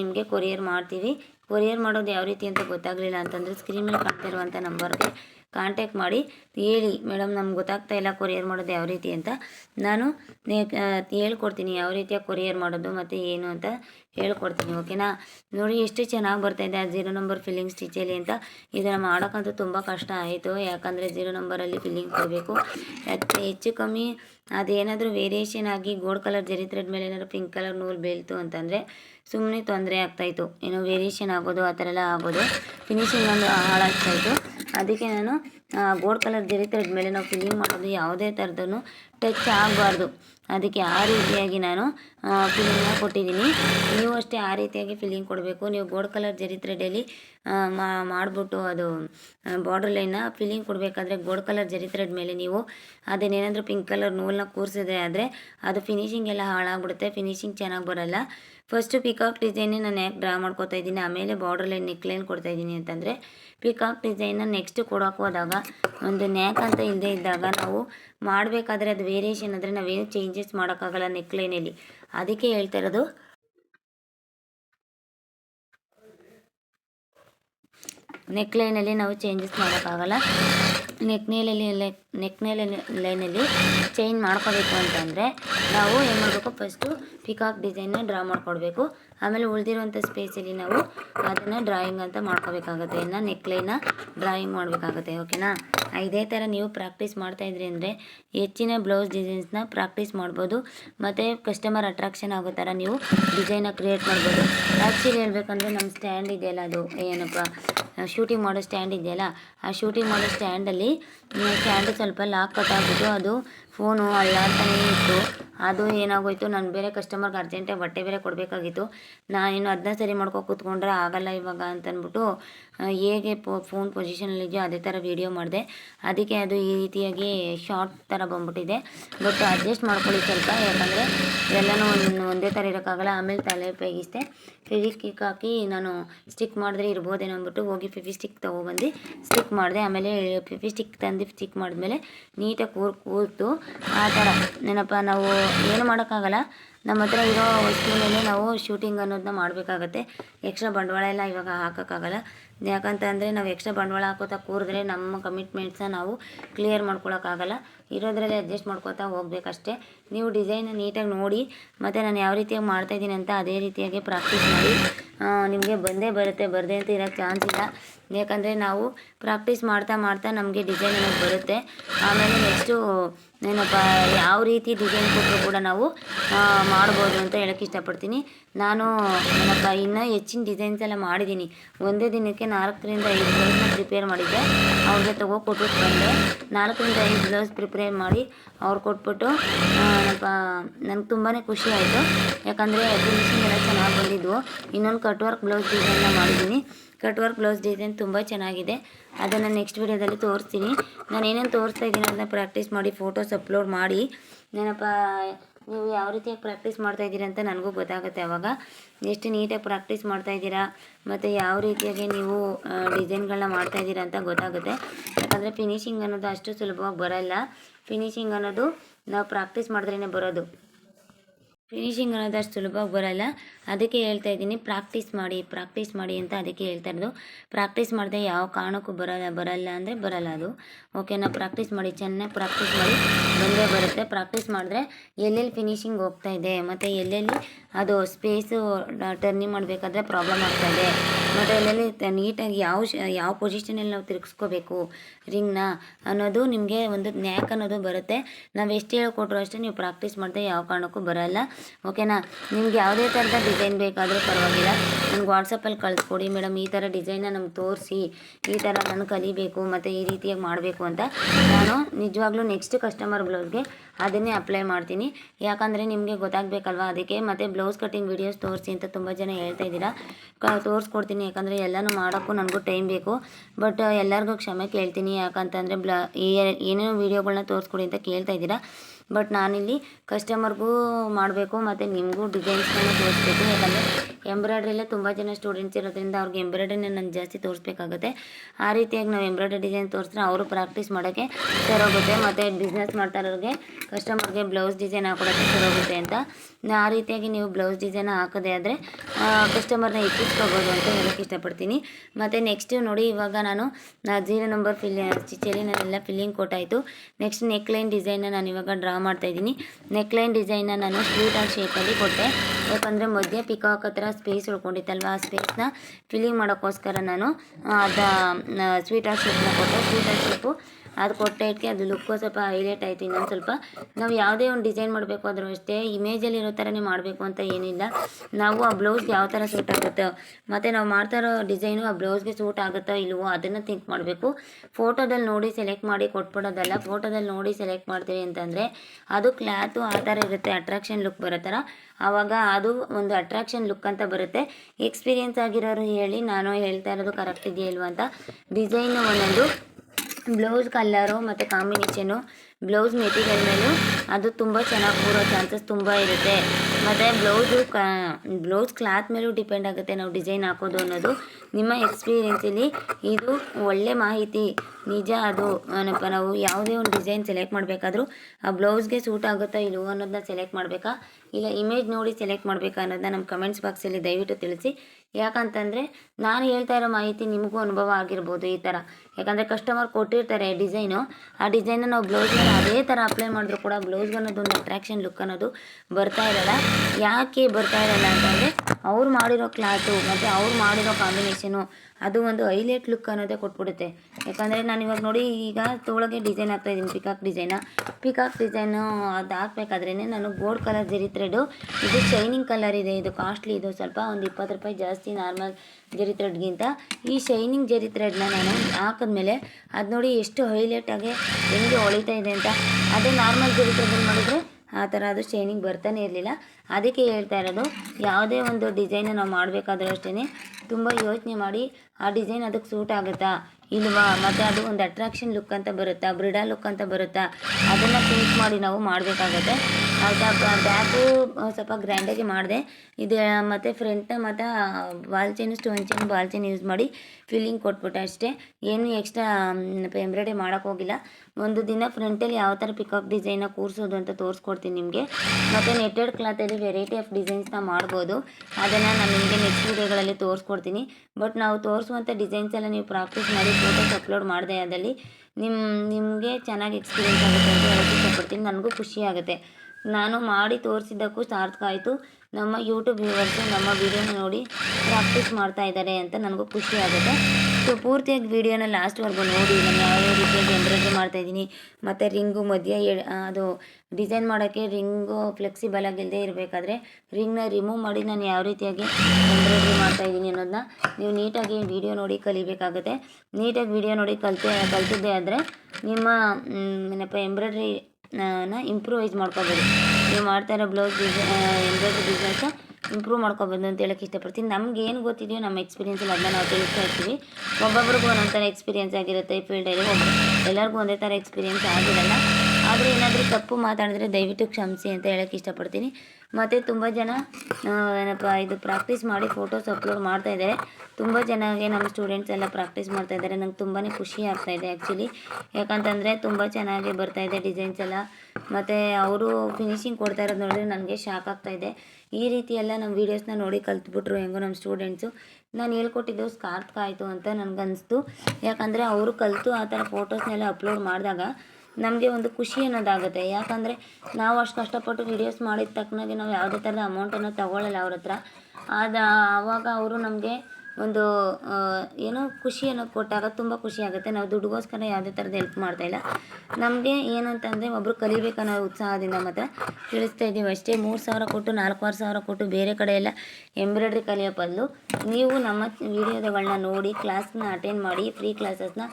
ನಿಮಗೆ ಕೊರಿಯರ್ ಮಾಡ್ತೀವಿ. ಕೊರಿಯರ್ ಮಾಡೋದು ಯಾವ ರೀತಿ ಅಂತ ಗೊತ್ತಾಗಲಿಲ್ಲ ಅಂತಂದರೆ ಸ್ಕ್ರೀನ್ ಮೇಲೆ ಕಾಣ್ತಾ ಇರುವಂಥ ನಂಬರ್ಗೆ ಕಾಂಟ್ಯಾಕ್ಟ್ ಮಾಡಿ, ಹೇಳಿ, ಮೇಡಮ್, ನಮ್ಗೆ ಗೊತ್ತಾಗ್ತಾ ಇಲ್ಲ ಕೊರಿಯರ್ ಮಾಡೋದು ಯಾವ ರೀತಿ ಅಂತ. ನಾನು ಹೇಳ್ಕೊಡ್ತೀನಿ ಯಾವ ರೀತಿಯ ಕೊರಿಯರ್ ಮಾಡೋದು ಮತ್ತು ಏನು ಅಂತ ಹೇಳ್ಕೊಡ್ತೀನಿ, ಓಕೆನಾ? ನೋಡಿ, ಎಷ್ಟು ಚೆನ್ನಾಗಿ ಬರ್ತಾಯಿದೆ ಆ ಜೀರೋ ನಂಬರ್ ಫಿಲ್ಲಿಂಗ್ ಸ್ಟಿಚಲ್ಲಿ ಅಂತ. ಇದನ್ನು ಮಾಡೋಕ್ಕಂತೂ ತುಂಬ ಕಷ್ಟ ಆಯಿತು, ಯಾಕಂದರೆ ಜೀರೋ ನಂಬರಲ್ಲಿ ಫಿಲ್ಲಿಂಗ್ ಕೊಡಬೇಕು. ಮತ್ತು ಹೆಚ್ಚು ಕಮ್ಮಿ ಅದೇನಾದರೂ ವೇರಿಯೇಷನ್ ಆಗಿ ಗೋಲ್ಡ್ ಕಲರ್ ಜರಿ ಥ್ರೆಡ್ ಮೇಲೆ ಏನಾದರೂ ಪಿಂಕ್ ಕಲರ್ ನೂಲು ಬೀಳ್ತು ಅಂತಂದರೆ ಸುಮ್ಮನೆ ತೊಂದರೆ ಆಗ್ತಾಯಿತ್ತು. ಏನೋ ವೇರಿಯೇಷನ್ ಆಗೋದು, ಆ ಥರ ಎಲ್ಲ ಆಗೋದು. ಫಿನಿಶಿಂಗ್ ಒಂದು ಹಾಳಾಗ್ತಾಯಿತ್ತು ಅದಕ್ಕೆ ನಾನು ಗೋಲ್ಡ್ ಕಲರ್ ಜರಿ ಮೇಲೆ ನಾವು ಫಿಲ್ಲಿಂಗ್ ಮಾಡೋದು ಯಾವುದೇ ಥರದೂ ಟಚ್ ಆಗಬಾರ್ದು. ಅದಕ್ಕೆ ಆ ರೀತಿಯಾಗಿ ನಾನು ಫಿಲ್ಲಿಂಗ್ನ ಕೊಟ್ಟಿದ್ದೀನಿ. ನೀವು ಅಷ್ಟೇ ಆ ರೀತಿಯಾಗಿ ಫಿಲ್ಲಿಂಗ್ ಕೊಡಬೇಕು. ನೀವು ಗೋಲ್ಡ್ ಕಲರ್ ಜರಿ ಥ್ರೆಡಲ್ಲಿ ಮಾಡಿಬಿಟ್ಟು ಅದು ಬಾರ್ಡರ್ ಲೈನ್ನ ಫಿಲ್ಲಿಂಗ್ ಕೊಡಬೇಕಾದ್ರೆ ಗೋಲ್ಡ್ ಕಲರ್ ಜರಿ ಥ್ರೆಡ್ ಮೇಲೆ ನೀವು ಅದನ್ನೇನಾದರೂ ಪಿಂಕ್ ಕಲರ್ ನೂಲನ್ನ ಕೂರಿಸಿದ್ರೆ ಆದರೆ ಅದು ಫಿನಿಶಿಂಗ್ ಎಲ್ಲ ಹಾಳಾಗ್ಬಿಡುತ್ತೆ. ಫಿನಿಶಿಂಗ್ ಚೆನ್ನಾಗಿ ಬರಲ್ಲ. ಫಸ್ಟು ಪಿಕಾಕ್ ಡಿಸೈನೇ ನಾನು ಯಾಕೆ ಡ್ರಾ ಮಾಡ್ಕೊತಾ ಇದ್ದೀನಿ. ಆಮೇಲೆ ಬಾರ್ಡರ್ ಲೈನ್ ನೆಕ್ ಲೈನ್ ಕೊಡ್ತಾ ಇದ್ದೀನಿ ಅಂತಂದರೆ ಪಿಕಾಕ್ ಡಿಸೈನ್ನ ನೆಕ್ಸ್ಟ್ ಕೊಡೋಕೆ ಹೋದಾಗ, ಒಂದು ನ್ಯಾಕ್ ಅಂತ ಇಲ್ಲದೆ ಇದ್ದಾಗ ನಾವು ಮಾಡಬೇಕಾದ್ರೆ ಅದು ವೇರಿಯೇಷನ್ ಅಂದರೆ ನಾವೇನು ಚೇಂಜಸ್ ಮಾಡೋಕ್ಕಾಗಲ್ಲ ನೆಕ್ ಲೈನಲ್ಲಿ ಅದಕ್ಕೆ ಹೇಳ್ತಾ ಇರೋದು ನೆಕ್ ಲೈನಲ್ಲಿ ನಾವು ಚೇಂಜಸ್ ಮಾಡೋಕ್ಕಾಗಲ್ಲ. ನೆಕ್ ನೇಲಲ್ಲಿ ನೆಕ್ ನೇಲ ಲೈನಲ್ಲಿ ಚೇಂಜ್ ಮಾಡ್ಕೋಬೇಕು ಅಂತಂದರೆ ನಾವು ಏನು ಮಾಡಬೇಕು? ಫಸ್ಟು ಪಿಕಾಕ್ ಡಿಸೈನ್ನ ಡ್ರಾ ಮಾಡ್ಕೊಡ್ಬೇಕು. ಆಮೇಲೆ ಉಳಿದಿರುವಂಥ ಸ್ಪೇಸಲ್ಲಿ ನಾವು ಅದನ್ನು ಡ್ರಾಯಿಂಗ್ ಅಂತ ಮಾಡ್ಕೋಬೇಕಾಗತ್ತೆ. ಇನ್ನು ನೆಕ್ ಲೈನ್ನ ಡ್ರಾಯಿಂಗ್ ಮಾಡಬೇಕಾಗತ್ತೆ. ಓಕೆನಾ ಇದೇ ಥರ ನೀವು ಪ್ರಾಕ್ಟೀಸ್ ಮಾಡ್ತಾಯಿದ್ರಿ ಅಂದರೆ ಹೆಚ್ಚಿನ ಬ್ಲೌಸ್ ಡಿಸೈನ್ಸ್ನ ಪ್ರಾಕ್ಟೀಸ್ ಮಾಡ್ಬೋದು. ಮತ್ತು ಕಸ್ಟಮರ್ ಅಟ್ರಾಕ್ಷನ್ ಆಗೋ ಥರ ನೀವು ಡಿಸೈನ ಕ್ರಿಯೇಟ್ ಮಾಡ್ಬೋದು. ಆ್ಯಕ್ಚುಲಿ ಹೇಳ್ಬೇಕಂದ್ರೆ ನಮ್ಮ ಸ್ಟ್ಯಾಂಡ್ ಇದೆಯಲ್ಲ ಅದು ಏನಪ್ಪ? ಶೂಟಿಂಗ್ ಮಾಡೋ ಸ್ಟ್ಯಾಂಡ್ ಇದೆಯಲ್ಲ ಆ ಶೂಟಿಂಗ್ ಮಾಡೋ ಸ್ಟ್ಯಾಂಡಲ್ಲಿ ಸ್ಟ್ಯಾಂಡು ಸ್ವಲ್ಪ ಲಾಕ್ ಕಟ್ ಆಗಿಬಿಟ್ಟು ಅದು ಫೋನು ಅಳ್ಳಾಡ್ತಾನೇ ಇತ್ತು. ಅದು ಏನಾಗೋಯ್ತು, ನಾನು ಬೇರೆ ಕಸ್ಟಮರ್ಗೆ ಅರ್ಜೆಂಟಾಗಿ ಬಟ್ಟೆ ಬೇರೆ ಕೊಡಬೇಕಾಗಿತ್ತು. ನಾನಿನ್ನು ಅದನ್ನ ಸರಿ ಮಾಡ್ಕೊ ಕೂತ್ಕೊಂಡ್ರೆ ಆಗಲ್ಲ ಇವಾಗ ಅಂತಂದ್ಬಿಟ್ಟು ಹೇಗೆ ಫೋನ್ ಪೊಸಿಷನಲ್ಲಿದೆಯೋ ಅದೇ ಥರ ವೀಡಿಯೋ ಮಾಡಿದೆ. ಅದಕ್ಕೆ ಅದು ಈ ರೀತಿಯಾಗಿ ಶಾರ್ಟ್ ಥರ ಬಂದ್ಬಿಟ್ಟಿದೆ. ಬಟ್ ಅಡ್ಜಸ್ಟ್ ಮಾಡ್ಕೊಳ್ಳಿ ಸ್ವಲ್ಪ, ಯಾಕಂದರೆ ಎಲ್ಲನೂ ಒಂದು ಥರ ಇರೋಕ್ಕಾಗಲ್ಲ. ಆಮೇಲೆ ತಲೆ ಉಪಯೋಗಿಸಿದೆ. ಫಿಫಿಸ್ಟಿಕ್ ಹಾಕಿ ನಾನು ಸ್ಟಿಕ್ ಮಾಡಿದ್ರೆ ಇರ್ಬೋದೇನೋ ಅಂದ್ಬಿಟ್ಟು ಹೋಗಿ ಫಿಫಿ ಸ್ಟಿಕ್ ತೊಗೊಬಂದು ಸ್ಟಿಕ್ ಮಾಡಿದೆ. ಆಮೇಲೆ ಫಿಫಿ ಸ್ಟಿಕ್ ತಂದು ಸ್ಟಿಕ್ ಮಾಡಿದ್ಮೇಲೆ ನೀಟಾಗಿ ಕೂರ್ ಕೂತು ಆ ಥರ. ಏನಪ್ಪ ನಾವು ಏನು ಮಾಡೋಕ್ಕಾಗಲ್ಲ. ನಮ್ಮ ಹತ್ರ ಇರೋ ವಸ್ತುವಿನಲ್ಲೇ ನಾವು ಶೂಟಿಂಗ್ ಅನ್ನೋದನ್ನ ಮಾಡಬೇಕಾಗತ್ತೆ. ಎಕ್ಸ್ಟ್ರಾ ಬಂಡವಾಳ ಎಲ್ಲ ಇವಾಗ ಹಾಕೋಕ್ಕಾಗಲ್ಲ. ಯಾಕಂತ ಅಂದರೆ ನಾವು ಎಕ್ಸ್ಟ್ರಾ ಬಂಡವಾಳ ಹಾಕೋತಾ ಕೂರಿದ್ರೆ ನಮ್ಮ ಕಮಿಟ್ಮೆಂಟ್ಸನ್ನ ನಾವು ಕ್ಲಿಯರ್ ಮಾಡ್ಕೊಳಕ್ಕಾಗಲ್ಲ. ಇರೋದ್ರಲ್ಲಿ ಅಡ್ಜಸ್ಟ್ ಮಾಡ್ಕೋತಾ ಹೋಗ್ಬೇಕಷ್ಟೇ. ನೀವು ಡಿಸೈನ್ ನೀಟಾಗಿ ನೋಡಿ, ಮತ್ತು ನಾನು ಯಾವ ರೀತಿಯಾಗಿ ಮಾಡ್ತಾಯಿದ್ದೀನಿ ಅಂತ ಅದೇ ರೀತಿಯಾಗಿ ಪ್ರಾಕ್ಟೀಸ್ ಮಾಡಿ ನಿಮಗೆ ಬಂದೇ ಬರುತ್ತೆ, ಬರದೇ ಅಂತ ಇರೋಕ್ಕೆ ಚಾನ್ಸ್ ಇಲ್ಲ. ಯಾಕಂದರೆ ನಾವು ಪ್ರಾಕ್ಟೀಸ್ ಮಾಡ್ತಾ ಮಾಡ್ತಾ ನಮಗೆ ಡಿಸೈನ್ ಅನ್ನೋದು ಬರುತ್ತೆ. ಆಮೇಲೆ ನೆಕ್ಸ್ಟು ಏನಪ್ಪ, ಯಾವ ರೀತಿ ಡಿಸೈನ್ ಕೊಟ್ಟರು ಕೂಡ ನಾವು ಮಾಡ್ಬೋದು ಅಂತ ಹೇಳೋಕ್ಕೆ ಇಷ್ಟಪಡ್ತೀನಿ. ನಾನು ಏನಪ್ಪ ಇನ್ನೂ ಹೆಚ್ಚಿನ ಡಿಸೈನ್ಸ್ ಎಲ್ಲ ಮಾಡಿದ್ದೀನಿ. ಒಂದೇ ದಿನಕ್ಕೆ ನಾಲ್ಕರಿಂದ ಐದು ಬ್ಲೌಸ್ನ ಪ್ರಿಪೇರ್ ಮಾಡಿದ್ದೆ. ಅವ್ರಿಗೆ ತಗೋ ಕೊಟ್ಬಿಟ್ಟು ಬಂದೆ. ನಾಲ್ಕರಿಂದ ಐದು ಬ್ಲೌಸ್ ಪ್ರಿಪೇರ್ ಮಾಡಿ ಅವ್ರು ಕೊಟ್ಬಿಟ್ಟು ಏನಪ್ಪ ನನಗೆ ತುಂಬಾ ಖುಷಿ ಆಯಿತು. ಯಾಕಂದರೆ ಮಿಷನ್ ಎಲ್ಲ ಚೆನ್ನಾಗಿ ಬಂದಿದ್ವು. ಇನ್ನೊಂದು ಕಟ್ ವರ್ಕ್ ಬ್ಲೌಸ್ ಡಿಸೈನ್ನ ಮಾಡಿದ್ದೀನಿ. ಕಟ್ ವರ್ಕ್ ಬ್ಲೌಸ್ ಡಿಸೈನ್ ತುಂಬ ಚೆನ್ನಾಗಿದೆ. ಅದನ್ನು ನೆಕ್ಸ್ಟ್ ವಿಡಿಯೋದಲ್ಲಿ ತೋರಿಸ್ತೀನಿ. ನಾನು ಏನೇನು ತೋರಿಸ್ತಾ ಇದ್ದೀನಿ ಅದನ್ನ ಪ್ರಾಕ್ಟೀಸ್ ಮಾಡಿ ಫೋಟೋಸ್ ಅಪ್ಲೋಡ್ ಮಾಡಿ. ಏನಪ್ಪ ನೀವು ಯಾವ ರೀತಿಯಾಗಿ ಪ್ರಾಕ್ಟೀಸ್ ಮಾಡ್ತಾ ಇದ್ದೀರಾ ಅಂತ ನನಗೂ ಗೊತ್ತಾಗುತ್ತೆ ಅವಾಗ. ಎಷ್ಟು ನೀಟಾಗಿ ಪ್ರಾಕ್ಟೀಸ್ ಮಾಡ್ತಾ ಇದ್ದೀರಾ, ಮತ್ತು ಯಾವ ರೀತಿಯಾಗಿ ನೀವು ಡಿಸೈನ್ಗಳನ್ನ ಮಾಡ್ತಾ ಇದ್ದೀರಾ ಅಂತ ಗೊತ್ತಾಗುತ್ತೆ. ಯಾಕಂದರೆ ಫಿನಿಶಿಂಗ್ ಅನ್ನೋದು ಅಷ್ಟು ಸುಲಭವಾಗಿ ಬರೋಲ್ಲ. ಫಿನಿಶಿಂಗ್ ಅನ್ನೋದು ನಾವು ಪ್ರಾಕ್ಟೀಸ್ ಮಾಡಿದ್ರೇ ಬರೋದು. ಫಿನಿಶಿಂಗ್ ಅನ್ನೋದು ಅಷ್ಟು ಸುಲಭವಾಗಿ ಬರಲ್ಲ. ಅದಕ್ಕೆ ಹೇಳ್ತಾ ಇದ್ದೀನಿ ಪ್ರಾಕ್ಟೀಸ್ ಮಾಡಿ ಪ್ರಾಕ್ಟೀಸ್ ಮಾಡಿ ಅಂತ ಅದಕ್ಕೆ ಹೇಳ್ತಾ ಇರೋದು. ಪ್ರಾಕ್ಟೀಸ್ ಮಾಡಿದೆ ಯಾವ ಕಾರಣಕ್ಕೂ ಬರಲ್ಲ ಬರಲ್ಲ ಅಂದರೆ ಬರಲ್ಲ ಅದು. ಓಕೆನಾ ಪ್ರಾಕ್ಟೀಸ್ ಮಾಡಿ, ಚೆನ್ನಾಗಿ ಪ್ರಾಕ್ಟೀಸ್ ಮಾಡಿ ಬಂದೇ ಬರುತ್ತೆ. ಪ್ರಾಕ್ಟೀಸ್ ಮಾಡಿದ್ರೆ ಎಲ್ಲೆಲ್ಲಿ ಫಿನಿಶಿಂಗ್ ಹೋಗ್ತಾ ಇದೆ, ಮತ್ತು ಎಲ್ಲೆಲ್ಲಿ ಅದು ಸ್ಪೇಸು ಟರ್ನಿಂಗ್ ಮಾಡಬೇಕಾದ್ರೆ ಪ್ರಾಬ್ಲಮ್ ಆಗ್ತಾ ಇದೆ. ಮತ್ತು ತ- ನೀಟಾಗಿ ಯಾವ ಶ ಯಾವ ಪೊಸಿಷನಲ್ಲಿ ನಾವು ತಿರುಗಿಸ್ಕೋಬೇಕು ರಿಂಗ್ನ ಅನ್ನೋದು ನಿಮಗೆ ಒಂದು ನ್ಯಾಕ್ ಅನ್ನೋದು ಬರುತ್ತೆ. ನಾವು ಎಷ್ಟು ಹೇಳ್ಕೊಟ್ರು ಅಷ್ಟೇ ನೀವು ಪ್ರಾಕ್ಟೀಸ್ ಮಾಡಿದೆ ಯಾವ ಕಾರಣಕ್ಕೂ ಬರಲ್ಲ. ಓಕೆನಾ ನಿಮ್ಗೆ ಯಾವುದೇ ಥರದ ಡಿಸೈನ್ ಬೇಕಾದರೂ ಪರವಾಗಿಲ್ಲ. ನನಗೆ ವಾಟ್ಸಪ್ಪಲ್ಲಿ ಕಳಿಸ್ಕೊಡಿ ಮೇಡಮ್ ಈ ಥರ ಡಿಸೈನ್ನ ನಮ್ಗೆ ತೋರಿಸಿ, ಈ ಥರ ನಾನು ಕಲಿಬೇಕು, ಮತ್ತು ಈ ರೀತಿಯಾಗಿ ಮಾಡಬೇಕು ಅಂತ ನಾನು ನಿಜವಾಗ್ಲೂ ನೆಕ್ಸ್ಟ್ ಕಸ್ಟಮರ್ ಬ್ಲೌಸ್ಗೆ ಅದನ್ನೇ ಅಪ್ಲೈ ಮಾಡ್ತೀನಿ. ಯಾಕಂದರೆ ನಿಮಗೆ ಗೊತ್ತಾಗಬೇಕಲ್ವಾ ಅದಕ್ಕೆ, ಮತ್ತು ಬ್ಲೌಸ್ ಕಟ್ಟಿಂಗ್ ವೀಡಿಯೋಸ್ ತೋರಿಸಿ ಅಂತ ತುಂಬ ಜನ ಹೇಳ್ತಾ ಇದ್ದೀರಾ. ತೋರಿಸ್ಕೊಡ್ತೀನಿ ಯಾಕಂದರೆ ಎಲ್ಲನೂ ಮಾಡೋಕ್ಕೂ ನನಗೂ ಟೈಮ್ ಬೇಕು. ಬಟ್ ಎಲ್ಲರಿಗೂ ಕ್ಷಮೆ ಕೇಳ್ತೀನಿ. ಯಾಕಂತಂದರೆ ಬ್ಲ ಏನೇನೋ ವೀಡಿಯೋಗಳನ್ನ ತೋರಿಸ್ಕೊಡಿ ಅಂತ ಕೇಳ್ತಾ ಇದ್ದೀರಾ. ಬಟ್ ನಾನಿಲ್ಲಿ ಕಸ್ಟಮರ್ಗೂ ಮಾಡಬೇಕು ಮತ್ತು ನಿಮಗೂ ಡಿಸೈನ್ಸ್ಗಳನ್ನ ತೋರಿಸ್ಬೇಕು. ಯಾಕಂದರೆ ಎಂಬ್ರಾಯ್ಡ್ರಿಲೇ ತುಂಬ ಜನ ಸ್ಟೂಡೆಂಟ್ಸ್ ಇರೋದ್ರಿಂದ ಅವ್ರಿಗೆ ಎಂಬ್ರಾಯ್ಡ್ರಿನ ನಾನು ಜಾಸ್ತಿ ತೋರಿಸ್ಬೇಕಾಗುತ್ತೆ. ಆ ರೀತಿಯಾಗಿ ನಾವು ಎಂಬ್ರಾಯ್ಡ್ರಿ ಡಿಸೈನ್ ತೋರಿಸಿದ್ರೆ ಅವರು ಪ್ರಾಕ್ಟೀಸ್ ಮಾಡೋಕ್ಕೆ ಸರೋಗುತ್ತೆ ಮತ್ತು ಬಿಸ್ನೆಸ್ ಮಾಡ್ತಾರೋರಿಗೆ ಕಸ್ಟಮರ್ಗೆ ಬ್ಲೌಸ್ ಡಿಸೈನ್ ಹಾಕೊಡೋಕ್ಕೆ ಸರೋಗುತ್ತೆ ಅಂತ. ಆ ರೀತಿಯಾಗಿ ನೀವು ಬ್ಲೌಸ್ ಡಿಸೈನ್ ಹಾಕೋದೇ ಆದರೆ ಕಸ್ಟಮರ್ನ ಇಟ್ಟಿಸ್ಕೋಬೋದು ಅಂತ ಹೇಳೋಕ್ಕೆ ಇಷ್ಟಪಡ್ತೀನಿ. ಮತ್ತು ನೆಕ್ಸ್ಟು ನೋಡಿ ಇವಾಗ ನಾನು ಜೀರೋ ನಂಬರ್ ಫಿಲ್ ನಾನೆಲ್ಲ ಫಿಲ್ಲಿಂಗ್ ಕೊಟ್ಟಾಯಿತು ನೆಕ್ಸ್ಟ್ ನೆಕ್ ಲೈನ್ ಡಿಸೈನ್ನ ನಾನು ಇವಾಗ ಡ್ರಾ ಮಾಡ್ತಾಯಿದ್ದೀನಿ ನೆಕ್ ಲೈನ್ ಡಿಸೈನ್ನ ನಾನು ಸ್ವೀಟ್ ಆ್ಯಂಡ್ ಶೇಪಲ್ಲಿ ಕೊಟ್ಟೆ. ಯಾಕಂದರೆ ಮಧ್ಯೆ ಪಿಕಾಕ್ ಹತ್ರ ಸ್ಪೇಸ್ ಉಳ್ಕೊಂಡಿತ್ತಲ್ವ? ಆ ಸ್ಪೇಸ್ನ ಫಿಲ್ಲಿಂಗ್ ಮಾಡೋಕ್ಕೋಸ್ಕರ ನಾನು ಅದ ಸ್ವೀಟ್ ಆ್ಯಂಡ್ ಶೇಪ್ನ ಕೊಟ್ಟೆ ಸ್ವೀಟ್ ಆ್ಯಂಡ್ ಶೇಪು ಅದು ಕೊಟ್ಟಕ್ಕೆ ಅದು ಲುಕ್ಕು ಸ್ವಲ್ಪ ಹೈಲೈಟ್ ಆಯಿತು ಇನ್ನೊಂದು ಸ್ವಲ್ಪ. ನಾವು ಯಾವುದೇ ಒಂದು ಡಿಸೈನ್ ಮಾಡಬೇಕು ಆದರೂ ಅಷ್ಟೇ ಇಮೇಜಲ್ಲಿ ಇರೋ ಥರನೇ ಮಾಡಬೇಕು ಅಂತ ಏನಿಲ್ಲ. ನಾವು ಆ ಬ್ಲೌಸ್ಗೆ ಯಾವ ಥರ ಸೂಟ್ ಆಗುತ್ತೋ, ಮತ್ತು ನಾವು ಮಾಡ್ತಾ ಇರೋ ಡಿಸೈನು ಆ ಬ್ಲೌಸ್ಗೆ ಸೂಟ್ ಆಗುತ್ತೋ ಇಲ್ವೋ ಅದನ್ನು ಥಿಂಕ್ ಮಾಡಬೇಕು. ಫೋಟೋದಲ್ಲಿ ನೋಡಿ ಸೆಲೆಕ್ಟ್ ಮಾಡಿ ಕೊಟ್ಬಿಡೋದಲ್ಲ ಫೋಟೋದಲ್ಲಿ ನೋಡಿ ಸೆಲೆಕ್ಟ್ ಮಾಡ್ತೀವಿ ಅಂತಂದರೆ ಅದು ಕ್ಲಾತು ಆ ಥರ ಇರುತ್ತೆ ಅಟ್ರಾಕ್ಷನ್ ಲುಕ್ ಬರೋ ಥರ ಆವಾಗ ಅದು ಒಂದು ಅಟ್ರಾಕ್ಷನ್ ಲುಕ್ ಅಂತ ಬರುತ್ತೆ. ಎಕ್ಸ್ಪೀರಿಯೆನ್ಸ್ ಆಗಿರೋರು ಹೇಳಿ, ನಾನು ಹೇಳ್ತಾ ಇರೋದು ಕರೆಕ್ಟ್ ಇದೆಯಾ ಇಲ್ವಾ ಅಂತ. ಡಿಸೈನು ಒಂದೊಂದು ಬ್ಲೌಸ್ ಕಲ್ಲರು ಮತ್ತು ಕಾಂಬಿನೇಷನು ಬ್ಲೌಸ್ ಮೆಟೀರಿಯಲ್ ಮೇಲೂ ಅದು ತುಂಬ ಚೆನ್ನಾಗಿ ಕೂರೋ ಚಾನ್ಸಸ್ ತುಂಬ ಇರುತ್ತೆ. ಮತ್ತು ಬ್ಲೌಸು ಕ, ಬ್ಲೌಸ್ ಕ್ಲಾತ್ ಮೇಲೂ ಡಿಪೆಂಡ್ ಆಗುತ್ತೆ ನಾವು ಡಿಸೈನ್ ಹಾಕೋದು ಅನ್ನೋದು. ನಿಮ್ಮ ಎಕ್ಸ್ಪೀರಿಯೆನ್ಸಲ್ಲಿ ಇದು ಒಳ್ಳೆ ಮಾಹಿತಿ. ನಿಜ ಅದು ಏನಪ್ಪ ನಾವು ಯಾವುದೇ ಒಂದು ಡಿಸೈನ್ ಸೆಲೆಕ್ಟ್ ಮಾಡಬೇಕಾದ್ರೂ, ಆ ಬ್ಲೌಸ್ಗೆ ಸೂಟ್ ಆಗುತ್ತಾ ಇಲ್ವೋ ಅನ್ನೋದನ್ನ ಸೆಲೆಕ್ಟ್ ಮಾಡಬೇಕಾ? ಇಲ್ಲ ಇಮೇಜ್ ನೋಡಿ ಸೆಲೆಕ್ಟ್ ಮಾಡಬೇಕಾ ಅನ್ನೋದನ್ನ ನಮ್ಮ ಕಮೆಂಟ್ಸ್ ಬಾಕ್ಸಲ್ಲಿ ದಯವಿಟ್ಟು ತಿಳಿಸಿ. ಯಾಕಂತಂದರೆ, ನಾನು ಹೇಳ್ತಾ ಇರೋ ಮಾಹಿತಿ ನಿಮಗೂ ಅನುಭವ ಆಗಿರ್ಬೋದು ಈ ಥರ ಯಾಕಂದರೆ ಕಸ್ಟಮರ್ ಕೊಟ್ಟಿರ್ತಾರೆ ಡಿಸೈನು ಆ ಡಿಸೈನ ನಾವು ಬ್ಲೌಸ್ ಮೇಲೆ ಅದೇ ಥರ ಅಪ್ಲೈ ಮಾಡಿದ್ರು ಕೂಡ ಬ್ಲೌಸ್ಗೆ ಅನ್ನೋದು ಒಂದು ಅಟ್ರಾಕ್ಷನ್ ಲುಕ್ ಅನ್ನೋದು ಬರ್ತಾ ಇರಲ್ಲ. ಯಾಕೆ ಬರ್ತಾ ಇರಲ್ಲ ಅಂತಂದರೆ ಅವ್ರು ಮಾಡಿರೋ ಕ್ಲಾತು ಮತ್ತು ಅವ್ರು ಮಾಡಿರೋ ಕಾಂಬಿನೇಷನು ಅದು ಒಂದು ಹೈಲೈಟ್ ಲುಕ್ ಅನ್ನೋದೇ ಕೊಟ್ಬಿಡುತ್ತೆ. ಯಾಕಂದರೆ ನಾನು ಇವಾಗ ನೋಡಿ, ಈಗ ತೋಳಗೆ ಡಿಸೈನ್ ಹಾಕ್ತಾ ಇದ್ದೀನಿ ಪಿಕಾಕ್ ಡಿಸೈನ ಪಿಕಾಕ್ ಡಿಸೈನು ಅದು ಹಾಕ್ಬೇಕಾದ್ರೇ ನಾನು ಗೋಲ್ಡ್ ಕಲರ್ ಜರಿ ಥ್ರೆಡು ಇದು ಶೈನಿಂಗ್ ಕಲರ್ ಇದೆ, ಇದು ಕಾಸ್ಟ್ಲಿ ಇದು ಸ್ವಲ್ಪ ಒಂದು ಇಪ್ಪತ್ತು ರೂಪಾಯಿ ಜಾಸ್ತಿ ನಾರ್ಮಲ್ ಜರಿ ಥ್ರೆಡ್ಗಿಂತ ಈ ಶೈನಿಂಗ್ ಜರಿ ಥ್ರೆಡ್ನ ನಾನು ಹಾಕಿದ್ಮೇಲೆ ಅದು ನೋಡಿ ಎಷ್ಟು ಹೈಲೈಟಾಗಿ ಹೆಂಗೆ ಹೊಳಿತಾ ಇದೆ ಅಂತ. ಅದೇ ನಾರ್ಮಲ್ ಜರಿ ಥ್ರೆಡ್ ಮಾಡಿದರೆ ಆ ಥರ ಅದು ಶೈನಿಂಗ್ ಬರ್ತಾನೆ ಇರಲಿಲ್ಲ. ಅದಕ್ಕೆ ಹೇಳ್ತಾ ಇರೋದು, ಯಾವುದೇ ಒಂದು ಡಿಸೈನ್ ನಾವು ಮಾಡಬೇಕಾದ್ರೂ ಅಷ್ಟೇ ತುಂಬ ಯೋಚನೆ ಮಾಡಿ, ಆ ಡಿಸೈನ್ ಅದಕ್ಕೆ ಸೂಟ್ ಆಗುತ್ತಾ ಇಲ್ವಾ? ಮತ್ತು ಅದು ಒಂದು ಅಟ್ರಾಕ್ಷನ್ ಲುಕ್ ಅಂತ ಬರುತ್ತಾ ಬ್ರಿಡಾ ಲುಕ್ ಅಂತ ಬರುತ್ತಾ? ಅದನ್ನು ಥಿಂಕ್ ಮಾಡಿ ನಾವು ಮಾಡಬೇಕಾಗತ್ತೆ. ಆಯಿತಾ? ಬ್ಯಾಕು ಸ್ವಲ್ಪ ಗ್ರ್ಯಾಂಡಾಗಿ ಮಾಡಿದೆ. ಇದು ಮತ್ತು ಫ್ರಂಟ್ ಮತ್ತು ball chain stone chain ball chain use ಮಾಡಿ ಫಿಲ್ಲಿಂಗ್ ಕೊಟ್ಬಿಟ್ಟೆ ಅಷ್ಟೇ. ಏನು ಎಕ್ಸ್ಟ್ರಾ ಎಂಬ್ರಾಯ್ಡ್ರಿ ಮಾಡೋಕ್ಕೆ ಹೋಗಿಲ್ಲ. ಒಂದು ದಿನ ಫ್ರಂಟಲ್ಲಿ ಯಾವ ಥರ ಪಿಕಪ್ ಡಿಸೈನ ಕೂರಿಸೋದು ಅಂತ ತೋರಿಸ್ಕೊಡ್ತೀನಿ ನಿಮಗೆ. ಮತ್ತು ನೆಟ್ಟೆಡ್ ಕ್ಲಾತಲ್ಲಿ ವೆರೈಟಿ ಆಫ್ ಡಿಸೈನ್ಸ್ನ ಮಾಡ್ಬೋದು. ಅದನ್ನು ನಾನು ನಿಮಗೆ ನೆಕ್ಸ್ಟ್ ವೀಡಿಯೋಗಳಲ್ಲಿ ತೋರಿಸ್ಕೊಡ್ತೀನಿ. ಬಟ್ ನಾವು ತೋರಿಸುವಂಥ ಡಿಸೈನ್ಸ್ ಎಲ್ಲ ನೀವು ಪ್ರಾಕ್ಟೀಸ್ ಮಾಡಿ ಫೋಟೋಸ್ ಅಪ್ಲೋಡ್ ಮಾಡಿದೆ ಅದರಲ್ಲಿ. ನಿಮ್ಮ ನಿಮಗೆ ಚೆನ್ನಾಗಿ ಎಕ್ಸ್ಪೀರಿಯೆನ್ಸ್ ಆಗುತ್ತೆ ಅಂತ ಹೇಳೋಕ್ಕೆ ಇಷ್ಟಪಡ್ತೀನಿ. ನನಗೂ ಖುಷಿ ಆಗುತ್ತೆ. ನಾನು ಮಾಡಿ ತೋರಿಸಿದ್ದಕ್ಕೂ ಸಾರ್ಥಕ ಆಯಿತು. ನಮ್ಮ ಯೂಟ್ಯೂಬ್ ವ್ಯೂವರ್ಸು ನಮ್ಮ ವಿಡಿಯೋನ ನೋಡಿ ಪ್ರಾಕ್ಟೀಸ್ ಮಾಡ್ತಾ ಇದ್ದಾರೆ ಅಂತ ನನಗೂ ಖುಷಿ ಆಗುತ್ತೆ. ಸೊ ಪೂರ್ತಿಯಾಗಿ ವೀಡಿಯೋನ ಲಾಸ್ಟ್ವರೆಗೂ ನೋಡಿ, ನಾನು ಯಾವ್ಯಾವ ರೀತಿಯಾಗಿ ಎಂಬ್ರಾಯ್ಡ್ರಿ ಮಾಡ್ತಾಯಿದ್ದೀನಿ ಮತ್ತು ರಿಂಗು ಮಧ್ಯೆ ಅದು ಡಿಸೈನ್ ಮಾಡೋಕ್ಕೆ ರಿಂಗು ಫ್ಲೆಕ್ಸಿಬಲ್ ಆಗಿಲ್ಲದೆ ಇರಬೇಕಾದ್ರೆ ರಿಂಗ್ನ ರಿಮೂವ್ ಮಾಡಿ ನಾನು ಯಾವ ರೀತಿಯಾಗಿ ಎಂಬ್ರಾಯ್ಡ್ರಿ ಮಾಡ್ತಾಯಿದ್ದೀನಿ ಅನ್ನೋದನ್ನ ನೀವು ನೀಟಾಗಿ ವಿಡಿಯೋ ನೋಡಿ ಕಲಿಬೇಕಾಗುತ್ತೆ. ನೀಟಾಗಿ ವಿಡಿಯೋ ನೋಡಿ ಕಲಿತೆ, ಕಲ್ತಿದ್ದೆ ಆದರೆ ನಿಮ್ಮ ಏನಪ್ಪ ಎಂಬ್ರಾಯ್ಡ್ರಿ ನ ಇಂಪ್ರೂವೈಸ್ ಮಾಡ್ಕೋಬೋದು. ನೀವು ಮಾಡ್ತಾ ಇರೋ ಬ್ಲೌಸ್ ಎಂಬ್ರಾಯ್ಡ್ರಿ ಬಿಸ್ನೆಸ್ನ ಇಂಪ್ರೂವ್ ಮಾಡ್ಕೋಬೋದು ಅಂತ ಹೇಳಕ್ಕೆ ಇಷ್ಟಪಡ್ತೀನಿ. ನಮ್ಗೆ ಏನು ಗೊತ್ತಿದೆಯೋ ನಮ್ಮ ಎಕ್ಸ್ಪೀರಿಯನ್ಸಲ್ಲಿ ಅದನ್ನ ನಾವು ತಿಳಿಸ್ತಾ ಇರ್ತೀವಿ. ಒಬ್ಬೊಬ್ರಿಗೂ ಒಂದೊಂದು ಥರ ಎಕ್ಸ್ಪೀರಿಯನ್ಸ್ ಆಗಿರುತ್ತೆ, ಈ ಫೀಲ್ಡಲ್ಲಿ ಒಬ್ಬರು ಎಲ್ಲರಿಗೂ ಒಂದೇ ಥರ ಎಕ್ಸ್ಪೀರಿಯನ್ಸ್ ಆಗಿರಲ್ಲ. ಆದರೆ ಏನಾದರೂ ತಪ್ಪು ಮಾತಾಡಿದ್ರೆ ದಯವಿಟ್ಟು ಕ್ಷಮಿಸಿ ಅಂತ ಹೇಳೋಕ್ಕೆ ಇಷ್ಟಪಡ್ತೀನಿ. ಮತ್ತು ತುಂಬ ಜನ ಏನಪ್ಪ, ಇದು ಪ್ರಾಕ್ಟೀಸ್ ಮಾಡಿ ಫೋಟೋಸ್ ಅಪ್ಲೋಡ್ ಮಾಡ್ತಾ ಇದ್ದಾರೆ. ತುಂಬ ಚೆನ್ನಾಗಿ ನಮ್ಮ ಸ್ಟೂಡೆಂಟ್ಸ್ ಎಲ್ಲ ಪ್ರಾಕ್ಟೀಸ್ ಮಾಡ್ತಾ ಇದ್ದಾರೆ. ನಂಗೆ ತುಂಬಾ ಖುಷಿ ಆಗ್ತಾ ಇದೆ ಆ್ಯಕ್ಚುಲಿ ಯಾಕಂತಂದರೆ ತುಂಬ ಚೆನ್ನಾಗಿ ಬರ್ತಾ ಇದೆ ಡಿಸೈನ್ಸ್ ಎಲ್ಲ. ಮತ್ತು ಅವರು ಫಿನಿಶಿಂಗ್ ಕೊಡ್ತಾ ಇರೋದು ನೋಡಿದ್ರೆ ನನಗೆ ಶಾಕ್ ಆಗ್ತಾ ಇದೆ. ಈ ರೀತಿ ಎಲ್ಲ ನಮ್ಮ ವೀಡಿಯೋಸ್ನ ನೋಡಿ ಕಲ್ತ್ಬಿಟ್ರು ಹೆಂಗೋ ನಮ್ಮ ಸ್ಟೂಡೆಂಟ್ಸು ನಾನು ಹೇಳ್ಕೊಟ್ಟಿದ್ದು ಸ್ಕಾರ್ಪ್ ಆಯಿತು ಅಂತ ನನಗನ್ನಿಸ್ತು ಯಾಕಂದರೆ ಅವರು ಕಲಿತು ಆ ಥರ ಫೋಟೋಸ್ನೆಲ್ಲ ಅಪ್ಲೋಡ್ ಮಾಡಿದಾಗ ನಮಗೆ ಒಂದು ಖುಷಿ ಅನ್ನೋದಾಗುತ್ತೆ. ಯಾಕಂದರೆ ನಾವು ಅಷ್ಟು ಕಷ್ಟಪಟ್ಟು ವೀಡಿಯೋಸ್ ಮಾಡಿದ ತಕ್ಕನಾಗೆ ನಾವು ಯಾವುದೇ ಥರದ ಅಮೌಂಟನ್ನು ತಗೊಳ್ಳಲ್ಲ ಅವ್ರ ಹತ್ರ. ಆದ ಆವಾಗ ಅವರು ನಮಗೆ ಒಂದು ಏನೋ ಖುಷಿಯನ್ನು ಕೊಟ್ಟಾಗ ತುಂಬ ಖುಷಿ ಆಗುತ್ತೆ. ನಾವು ದುಡ್ಡುಗೋಸ್ಕರ ಯಾವುದೇ ಥರದ ಹೆಲ್ಪ್ ಮಾಡ್ತಾಯಿಲ್ಲ ನಮಗೆ ಏನಂತಂದರೆ ಒಬ್ಬರು ಕಲಿಬೇಕನ್ನೋ ಉತ್ಸಾಹದಿಂದ ಮಾತ್ರ ತಿಳಿಸ್ತಾ ಇದ್ದೀವಿ ಅಷ್ಟೇ. ಮೂರು ಸಾವಿರ ಕೊಟ್ಟು, ನಾಲ್ಕೂವರೆ ಸಾವಿರ ಕೊಟ್ಟು ಬೇರೆ ಕಡೆ ಎಲ್ಲ ಎಂಬ್ರಾಯ್ಡ್ರಿ ಕಲಿಯೋ ಬದಲು ನೀವು ನಮ್ಮ ವಿಡಿಯೋಗಳನ್ನ ನೋಡಿ ಕ್ಲಾಸ್ನ ಅಟೆಂಡ್ ಮಾಡಿ ಫ್ರೀ ಕ್ಲಾಸಸ್ನ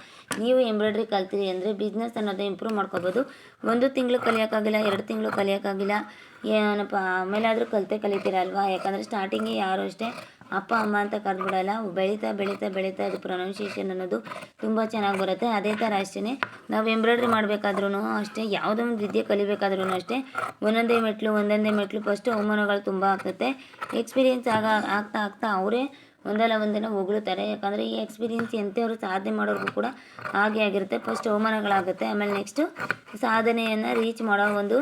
ನೀವು ಎಂಬ್ರಾಯ್ಡ್ರಿ ಕಲ್ತೀರಿ ಅಂದರೆ ಬಿಸ್ನೆಸ್ ಅನ್ನೋದು ಇಂಪ್ರೂವ್ ಮಾಡ್ಕೋಬೋದು. ಒಂದು ತಿಂಗಳು ಕಲಿಯೋಕ್ಕಾಗಿಲ್ಲ ಎರಡು ತಿಂಗಳು ಕಲಿಯೋಕ್ಕಾಗಿಲ್ಲ ಏನಪ್ಪ, ಆಮೇಲಾದರೂ ಕಲಿತೆ ಕಲಿತೀರಲ್ವಾ? ಯಾಕಂದರೆ ಸ್ಟಾರ್ಟಿಂಗೇ ಯಾರು ಅಷ್ಟೇ ಅಪ್ಪ, ಅಮ್ಮ ಅಂತ ಕರೆದ್ಬಿಡಲ್ಲ. ಬೆಳೀತಾ ಬೆಳೀತಾ ಬೆಳೀತಾ ಅದು ಪ್ರೊನೌನ್ಸಿಯೇಷನ್ ಅನ್ನೋದು ತುಂಬ ಚೆನ್ನಾಗಿ ಬರುತ್ತೆ. ಅದೇ ಥರ ಅಷ್ಟೇ ನಾವು ಎಂಬ್ರಾಯ್ಡ್ರಿ ಮಾಡಬೇಕಾದ್ರೂ ಅಷ್ಟೇ, ಯಾವುದೋ ಒಂದು ವಿದ್ಯೆ ಕಲಿಬೇಕಾದ್ರೂ ಅಷ್ಟೇ, ಒಂದೊಂದೇ ಮೆಟ್ಲು ಒಂದೊಂದೇ ಮೆಟ್ಲು ಫಸ್ಟು ಅವಮಾನಗಳು ತುಂಬ ಆಗ್ತೈತೆ ಎಕ್ಸ್ಪೀರಿಯೆನ್ಸ್ ಆಗ ಆಗ್ತಾ ಆಗ್ತಾ ಅವರೇ ಒಂದಲ್ಲ ಒಂದಿನ ಹೊಗಳುತ್ತಾರೆ ಯಾಕಂದರೆ ಈ ಎಕ್ಸ್ಪೀರಿಯೆನ್ಸ್ ಎಂಥವ್ರು ಸಾಧನೆ ಮಾಡೋರ್ಗೂ ಕೂಡ ಹಾಗೆ ಆಗಿರುತ್ತೆ. ಫಸ್ಟ್ ಅವಮಾನಗಳಾಗುತ್ತೆ. ಆಮೇಲೆ ನೆಕ್ಸ್ಟು ಸಾಧನೆಯನ್ನು ರೀಚ್ ಮಾಡೋ ಒಂದು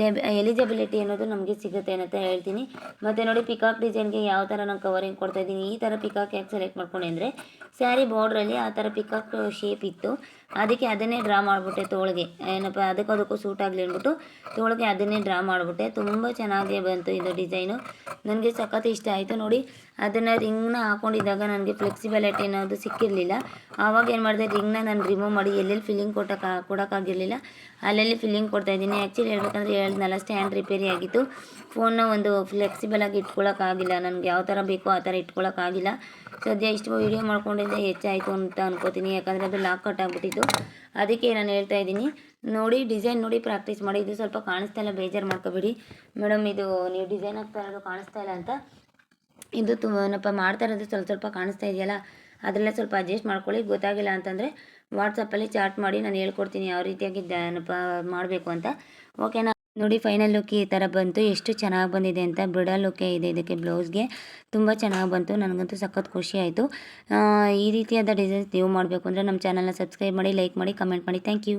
ಲೆಬ್ ಎಲಿಜಿಬಿಲಿಟಿ ಅನ್ನೋದು ನಮಗೆ ಸಿಗುತ್ತೆ ಅಂತ ಹೇಳ್ತೀನಿ. ಮತ್ತು ನೋಡಿ ಪಿಕಾಕ್ ಡಿಸೈನ್ಗೆ ಯಾವ ಥರ ನಾನು ಕವರಿಂಗ್ ಕೊಡ್ತಾ ಇದ್ದೀನಿ. ಈ ಥರ ಪಿಕಾಕ್ ಯಾಕೆ ಸೆಲೆಕ್ಟ್ ಮಾಡ್ಕೊಂಡೆ ಅಂದರೆ ಸ್ಯಾರಿ ಬಾರ್ಡ್ರಲ್ಲಿ ಆ ಥರ ಪಿಕಾಕ್ ಶೇಪ್ ಇತ್ತು. ಅದಕ್ಕೆ ಅದನ್ನೇ ಡ್ರಾ ಮಾಡಿಬಿಟ್ಟೆ ತೋಳಿಗೆ. ಏನಪ್ಪ, ಅದಕ್ಕೆ ಅದಕ್ಕೂ ಸೂಟ್ ಆಗಲಿ ಅಂದ್ಬಿಟ್ಟು ತೋಳಿಗೆ ಅದನ್ನೇ ಡ್ರಾ ಮಾಡಿಬಿಟ್ಟೆ. ತುಂಬ ಚೆನ್ನಾಗೇ ಬಂತು ಇದು ಡಿಸೈನು ನನಗೆ ಸಖತ್ ಇಷ್ಟ ಆಯಿತು ನೋಡಿ. ಅದನ್ನು ರಿಂಗ್ನ ಹಾಕೊಂಡಿದ್ದಾಗ ನನಗೆ ಫ್ಲೆಕ್ಸಿಬಿಲಿಟಿ ಅನ್ನೋದು ಸಿಕ್ಕಿರಲಿಲ್ಲ. ಆವಾಗ ಏನು ಮಾಡಿದೆ ರಿಂಗ್ನ ನಾನು ರಿಮೂವ್ ಮಾಡಿ ಎಲ್ಲೆಲ್ಲಿ ಫಿಲ್ಲಿಂಗ್ ಕೊಟ್ಟಕ್ಕೆ ಕೊಡೋಕ್ಕಾಗಿರಲಿಲ್ಲ. ಅಲ್ಲಲ್ಲಿ ಫಿಲ್ಲಿಂಗ್ ಕೊಡ್ತಾಯಿದ್ದೀನಿ ಆ್ಯಕ್ಚುಲಿ ಹೇಳ್ಬೇಕಂದ್ರೆ ಹೇಳಿದ್ನಲ್ಲ ಸ್ಟ್ಯಾಂಡ್ ರಿಪೇರಿ ಆಗಿತ್ತು. ಫೋನ್ನ ಒಂದು ಫ್ಲೆಕ್ಸಿಬಲ್ ಆಗಿ ಇಟ್ಕೊಳ್ಳೋಕ್ಕಾಗಿಲ್ಲ ನನಗೆ ಯಾವ ಥರ ಬೇಕೋ ಆ ಥರ ಇಟ್ಕೊಳ್ಳೋಕ್ಕಾಗಿಲ್ಲ ಸದ್ಯ ಇಷ್ಟು ವೀಡಿಯೋ ಮಾಡ್ಕೊಂಡಿದ್ದೆ, ಹೆಚ್ಚಾಯಿತು ಅಂತ ಅನ್ಕೋತೀನಿ. ಯಾಕಂದರೆ ಅದು ಲಾಕ್ ಕಟ್ ಆಗಿಬಿಟ್ಟಿತ್ತು. ಅದಕ್ಕೆ ನಾನು ಹೇಳ್ತಾ ಇದ್ದೀನಿ, ನೋಡಿ ಡಿಸೈನ್ ನೋಡಿ ಪ್ರಾಕ್ಟೀಸ್ ಮಾಡಿ. ಇದು ಸ್ವಲ್ಪ ಕಾಣಿಸ್ತಾ ಇಲ್ಲ, ಬೇಜಾರು ಮಾಡ್ಕೋಬೇಡಿ. ಮೇಡಮ್ ಇದು ನೀವು ಡಿಸೈನ್ ಆಗ್ತಾ ಇರೋದು ಕಾಣಿಸ್ತಾ ಇಲ್ಲ ಅಂತ. ಇದು ತುಂಬ ಮಾಡ್ತಾ ಇರೋದು ಸ್ವಲ್ಪ ಸ್ವಲ್ಪ ಕಾಣಿಸ್ತಾ ಇದೆಯಲ್ಲ, ಅದರಲ್ಲೇ ಸ್ವಲ್ಪ ಅಡ್ಜಸ್ಟ್ ಮಾಡ್ಕೊಳ್ಳಿ. ಗೊತ್ತಾಗಿಲ್ಲ ಅಂತಂದರೆ ವಾಟ್ಸಪ್ಪಲ್ಲಿ ಚಾಟ್ ಮಾಡಿ ನಾನು ಹೇಳ್ಕೊಡ್ತೀನಿ, ಯಾವ ರೀತಿಯಾಗಿ ದ- ಏನಪ್ಪ ಮಾಡಬೇಕು ಅಂತ. ಓಕೆನಾ ನೋಡಿ ಫೈನಲ್ ಲುಕ್ ಈ ಥರ ಬಂತು. ಎಷ್ಟು ಚೆನ್ನಾಗಿ ಬಂದಿದೆ ಅಂತ ಬ್ರಿಡಲ್ ಲುಕ್ಕೇ ಇದೆ ಇದಕ್ಕೆ ಬ್ಲೌಸ್ಗೆ ತುಂಬ ಚೆನ್ನಾಗಿ ಬಂತು. ನನಗಂತೂ ಸಖತ್ ಖುಷಿ ಆಯಿತು. ಈ ರೀತಿಯಾದ ಡಿಸೈನ್ಸ್ ನೀವು ಮಾಡಬೇಕು ಅಂದರೆ ನಮ್ಮ ಚಾನಲ್ನ ಸಬ್ಸ್ಕ್ರೈಬ್ ಮಾಡಿ ಲೈಕ್ ಮಾಡಿ ಕಮೆಂಟ್ ಮಾಡಿ. Thank you